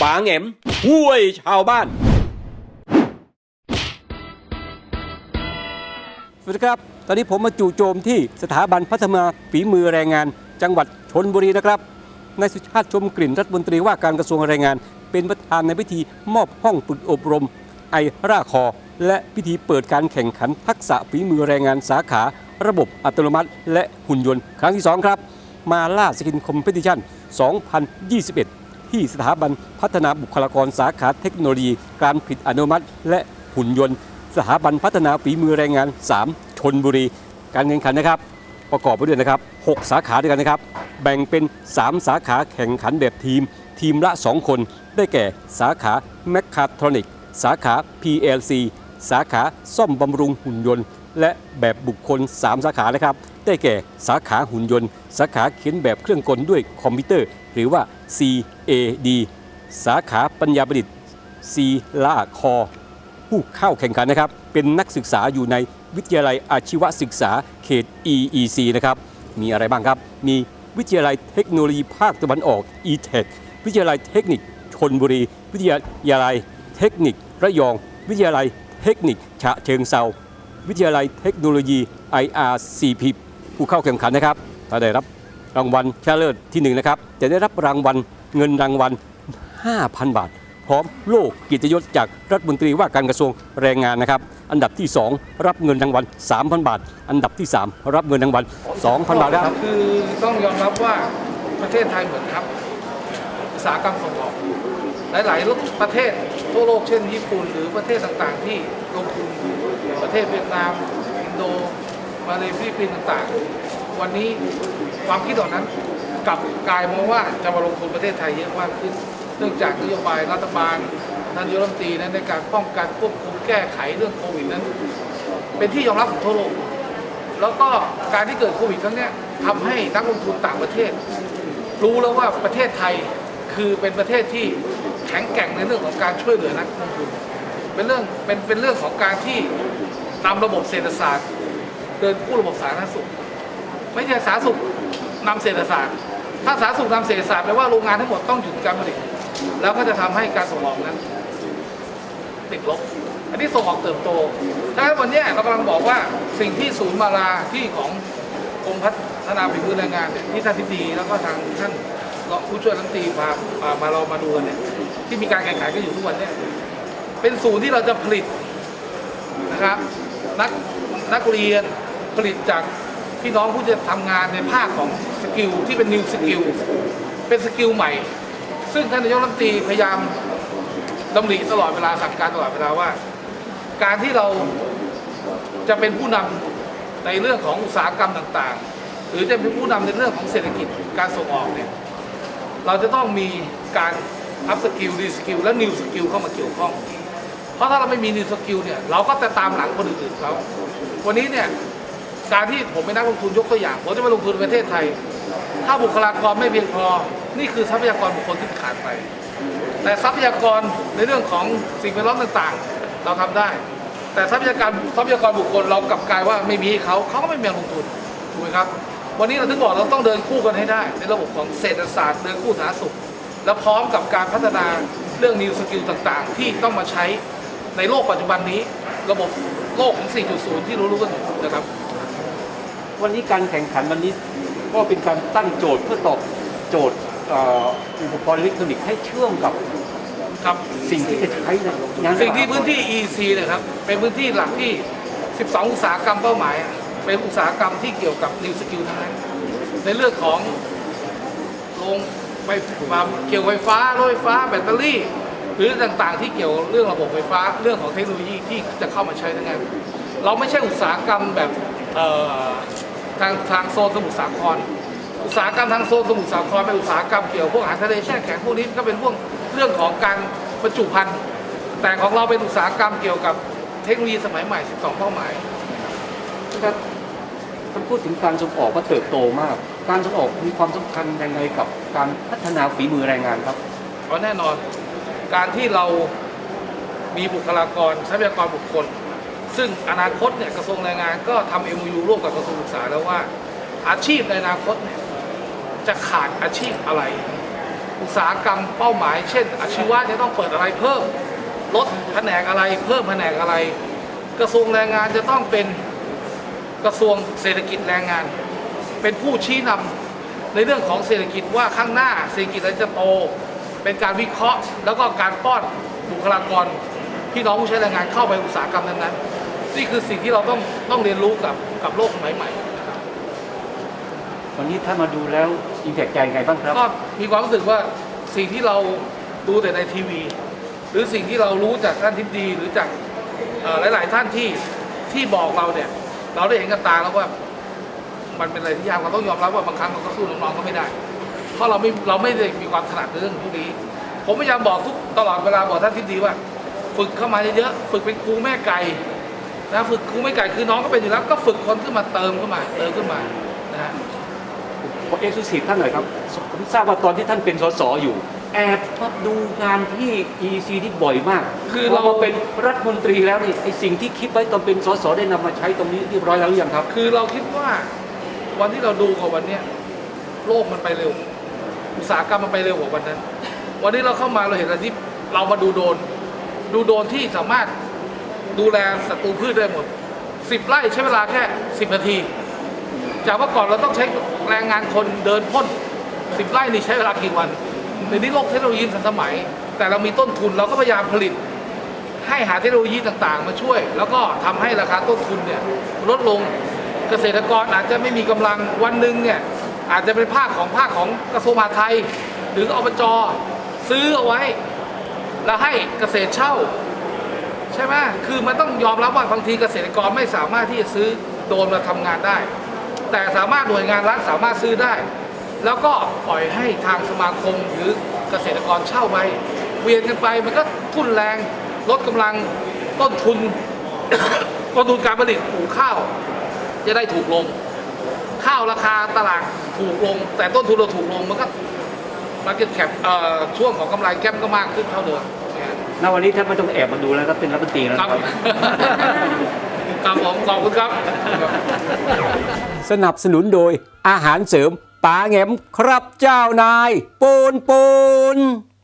ฝางแหมห้วยชาวบ้าน สวัสดีครับ ตอนนี้ผมมาจู่โจมที่สถาบันพัฒนาฝีมือแรงงาน จังหวัดชนบุรีนะครับ นายสุชาติชมกลิ่นรัฐมนตรีว่าการกระทรวงแรงงาน เป็นประธานในพิธีมอบห้องฝึกอบรม ไอร่าคอ และพิธีเปิดการแข่งขันทักษะฝีมือแรงงานสาขา ระบบอัตโนมัติ และหุ่นยนต์ ครั้งที่ 2 ครับ มาล่าสกินคอมเพติชัน2021 ที่สถาบันพัฒนาบุคลากรสาขาเทคโนโลยี การผลิตอัตโนมัติ และหุ่นยนต์ สถาบันพัฒนาฝีมือแรงงาน 3 ชนบุรี การแข่งขันนะครับ ประกอบไปด้วยนะครับ 6 สาขาด้วยกันนะครับ แบ่งเป็น 3 สาขาแข่งขันแบบทีม ทีมละ 2 คน ได้แก่สาขาแมคคาทรอนิกสาขา PLC สาขาซ่อมบำรุงหุ่นยนต์ และแบบบุคคล 3 สาขานะครับ ได้แก่สาขาหุ่นยนต์ สาขาเขียนแบบเครื่องกลด้วยคอมพิวเตอร์ หรือว่า CAD สาขาปัญญาประดิษฐ์ C ล่าคอ ผู้เข้าแข่งขันนะครับ เป็นนักศึกษาอยู่ในวิทยาลัยอาชีวศึกษาเขต EEC นะครับ มีอะไรบ้างครับ มีวิทยาลัยเทคโนโลยีภาคตะวันออก e-tech วิทยาลัยเทคนิคชนบุรี วิทยาลัยเทคนิคระยอง วิทยาลัยเทคนิคฉะเชิงเซา วิทยาลัยเทคโนโลยี IRCP ผู้เข้าแข่งขันนะครับ ถ้าได้รับรางวัลชนะเลิศที่หนึ่งนะครับ จะได้รับรางวัลเงินรางวัล 5,000 บาท พร้อมโล่กียรติยศจากรัฐมนตรีว่าการกระทรวงแรงงานนะครับ อันดับที่ 2 รับเงินรางวัล 3,000 บาท อันดับที่ 3 รับเงินรางวัล 2,000 บาทครับ คือต้องยอมรับว่าประเทศไทยเหมือนครับอุตสาหกรรมส่งออกหลาย ๆ ประเทศทั่วโลกเช่นญี่ปุ่นหรือประเทศต่าง ๆ ที่ลงทุน ประเทศเวียดนาม อินโด มาเลฟิลิปปินส์ต่างๆ วันนี้ความคิดเหล่านั้นกลับกลายมาว่าจะมาลงทุนประเทศไทยเยอะมากขึ้น เนื่องจากนโยบายรัฐบาลนายกรัฐมนตรีนั้นในการป้องกันควบคุมแก้ไขเรื่องโควิดนั้น เป็นที่ยอมรับของทั่วโลกแล้วก็การที่เกิดโควิดครั้งนี้ทำให้นักลงทุนต่างประเทศ รู้แล้วว่าประเทศไทยคือเป็นประเทศที่แข็งแกร่งในเรื่องของการช่วยเหลือนักลงทุน เป็นเรื่องเป็นเป็นเรื่องของการที่นำระบบเศรษฐศาสตร์ เดินคู่ระบบสาธารณสุข ไม่ใช่สาธารณสุขนำเศรษฐศาสตร์ ถ้าสาธารณสุขนำเศรษฐศาสตร์แปลว่าโรงงานทั้งหมดต้องหยุดการผลิตแล้วก็จะทำให้การส่งออกนั้นติดลบ อันนี้ส่งออกเติบโตดังนั้นวันนี้เรากำลังบอกว่าสิ่งที่ศูนย์มาลาที่ของกรมพัฒนาฝีมือแรงงานเนี่ยที่ท่านทิบดีแล้วก็ทางท่านผู้ช่วยรัฐมนตรีพาพามาเรามาดูกันเนี่ยที่มีการแข่งขันกันอยู่ทุกวันเนี่ย เป็นศูนย์ที่เราจะผลิตนะครับนักนักเรียนผลิตจากพี่น้องผู้จะทำงานในภาคของสกิลที่เป็นนิวสกิลเป็นสกิลใหม่ ซึ่งท่านนายกรัฐมนตรีพยายามดำริตลอดเวลาสั่งการตลอดเวลาว่า การที่เราจะเป็นผู้นำในเรื่องของอุตสาหกรรมต่างๆ หรือจะเป็นผู้นำในเรื่องของเศรษฐกิจการส่งออกเนี่ยเราจะต้องมีการอัพสกิลรีสกิลและนิวสกิลเข้ามาเกี่ยวข้อง เพราะถ้าเราไม่มีนิวสกิลเนี่ยเราก็จะตามหลังคนอื่นๆเขาวันนี้เนี่ยการที่ผมเป็นนักลงทุนยกตัวอย่างผมจะมาลงทุนในประเทศไทย ถ้าบุคลากรไม่เพียงพอ นี่คือทรัพยากรบุคคลที่ขาดไป แต่ทรัพยากรในเรื่องของสิ่งแวดล้อมต่างๆ เราทำได้ แต่ทรัพยากรทรัพยากรบุคคลเรากลับกลายว่าไม่มีให้เขาเขาก็ไม่มีลงทุนถูกไหมครับวันนี้เราถึงบอกเราต้องเดินคู่กันให้ได้ ในระบบของเศรษฐศาสตร์เดินคู่สาธารณสุข และพร้อมกับการพัฒนาเรื่องนิวสกิลต่างๆ ที่ต้องมาใช้ ในโลกปัจจุบันนี้ ระบบโลกของ 4.0 ที่รู้ๆกันอยู่นะครับ วันนี้การแข่งขันวันนี้ก็เป็นการตั้งโจทย์เพื่อตอบโจทย์เอ่ออุปกรณ์อิเล็กทรอนิกส์ให้เชื่อมกับครับสิ่งที่จะใช้ในงานสิ่งที่พื้นที่ EC เนะครับ เป็นพื้นที่หลักที่ 12 อุตสาหกรรมเป้าหมายอะเป็นอุตสาหกรรมที่เกี่ยวกับ New Skill ทั้งนั้นในเรื่องของโรงไฟฟ้าเกี่ยวไฟฟ้ารถไฟฟ้า แบตเตอรี่ หรือต่างๆที่เกี่ยวเรื่องระบบไฟฟ้าเรื่องของเทคโนโลยีที่จะเข้ามาใช้ทั้งนั้นเราไม่ใช่อุตสาหกรรมแบบเอ่อทางทางโซนสมุทรสาคร อุตสาหกรรมทางโซนสมุทรสาครเป็นอุตสาหกรรมเกี่ยวกับพวกอาหารทะเลแช่แข็งพวกนี้ก็เป็นพวกเรื่องของการบรรจุภัณฑ์แต่ของเราเป็นอุตสาหกรรมเกี่ยวกับเทคโนโลยีสมัยใหม่ 12 เป้าหมายนะครับท่านพูดถึงการส่งออกว่าเติบโตมาก การส่งออกมีความสำคัญยังไงกับการพัฒนาฝีมือแรงงานครับเพราะแน่นอน การที่เรามีบุคลากรทรัพยากรบุคคล ซึ่งอนาคตเนี่ยกระทรวงแรงงานก็ทำ MOU ร่วมกับกระทรวงศึกษาแล้วว่า อาชีพในอนาคตเนี่ยจะขาดอาชีพอะไร อุตสาหกรรมเป้าหมาย เช่น อาชีวะจะต้องเปิดอะไรเพิ่มลดแผนกอะไร เพิ่มแผนกอะไร กระทรวงแรงงานจะต้องเป็นกระทรวงเศรษฐกิจแรงงาน เป็นผู้ชี้นำในเรื่องของเศรษฐกิจว่าข้างหน้าเศรษฐกิจอะไรจะโต เป็นการวิเคราะห์ แล้วก็การป้อนบุคลากรพี่น้องผู้ใช้แรงงานเข้าไปอุตสาหกรรมนั้นๆนี่คือสิ่งที่เราต้องต้องเรียนรู้กับกับโลกสมัยใหม่นะครับวันนี้ถ้ามาดูแล้วอินแพกใจไงบ้างครับก็มีความรู้สึกว่าสิ่งที่เราดูแต่ในทีวี หรือสิ่งที่เรารู้จากท่านทิพดีหรือจากเอ่อหลาย ๆ ท่านที่ที่บอกเราเนี่ย เราได้เห็นกับตาแล้วว่ามันเป็นอะไรที่ยากเราต้องยอมรับว่าบางครั้งเราก็สู้น้องๆก็ไม่ได้ เพราะเราไม่เราไม่ได้มีความถนัดในเรื่องพวกนี้ ผมพยายามบอกทุกตลอดเวลาบอกท่านทิพดีว่า ฝึกเข้ามาเยอะๆฝึกเป็นครูแม่ไก่นะฝึกครูแม่ไก่คือน้องก็เป็นอยู่แล้วก็ฝึกคนขึ้นมาเติมขึ้นมาเติมขึ้นมานะฮะขอเอ็กซ์คลูซีฟท่านหน่อยครับผมทราบว่าตอนที่ท่านเป็นสสอยู่ แอบมาดูงานที่ EC ที่บ่อยมาก คือพเรามาเป็นรัฐมนตรีแล้วนี่ไอสิ่งที่คิดไว้ตอนเป็นสสได้นำมาใช้ตรงนี้เรียบร้อยแล้วหรือยังครับ คือเราคิดว่าวันที่เราดูกับวันเนี้ยโลกมันไปเร็ว อุตสาหกรรมมันไปเร็วกว่าวันนั้น วันนี้เราเข้ามาเราเห็นอะไรที่เรามาดูโดน ดูโดนที่สามารถดูแลศัตรูพืชได้หมดสิบไร่ใช้เวลาแค่สิบนาที จากเมื่อก่อนเราต้องใช้แรงงานคนเดินพ่นสิบไร่นี่ใช้เวลากี่วันเดี๋ยวนี้โลกเทคโนโลยีทันสมัย แต่เรามีต้นทุนเราก็พยายามผลิต ให้หาเทคโนโลยีต่างๆ มาช่วย แล้วก็ทำให้ราคาต้นทุนเนี่ยลดลงเกษตรกรอาจจะไม่มีกำลังวันหนึ่งเนี่ย อาจจะเป็นภาคของภาคของกระทรวงมหาดไทย หรืออบจซื้อเอาไว้ แล้วให้เกษตรเช่า ใช่ไหมคือมันต้องยอมรับว่าบางทีเกษตรกรไม่สามารถที่จะซื้อโดนมาทำงานได้ แต่สามารถหน่วยงานรัฐสามารถซื้อได้ แล้วก็ปล่อยให้ทางสมาคมหรือเกษตรกรเช่าไปเวียนกันไปมันก็ทุนแรงลดกำลังต้นทุนต้นทุนการผลิตปลูกข้าว จะได้ถูกลง ข้าวราคาตลาดถูกลง แต่ต้นทุนเราถูกลงมันก็มาเก็ตแคปช่วงของกำไรแก้มก็มากขึ้นเท่าเดิมนะฮะณวันนี้ท่านไม่ต้องแอบมาดูแล้วครับเป็นรัฐมนตรีแล้วครับครับผมขอบคุณครับ สนับสนุนโดยอาหารเสริมปาแงมครับเจ้านายปูนปูน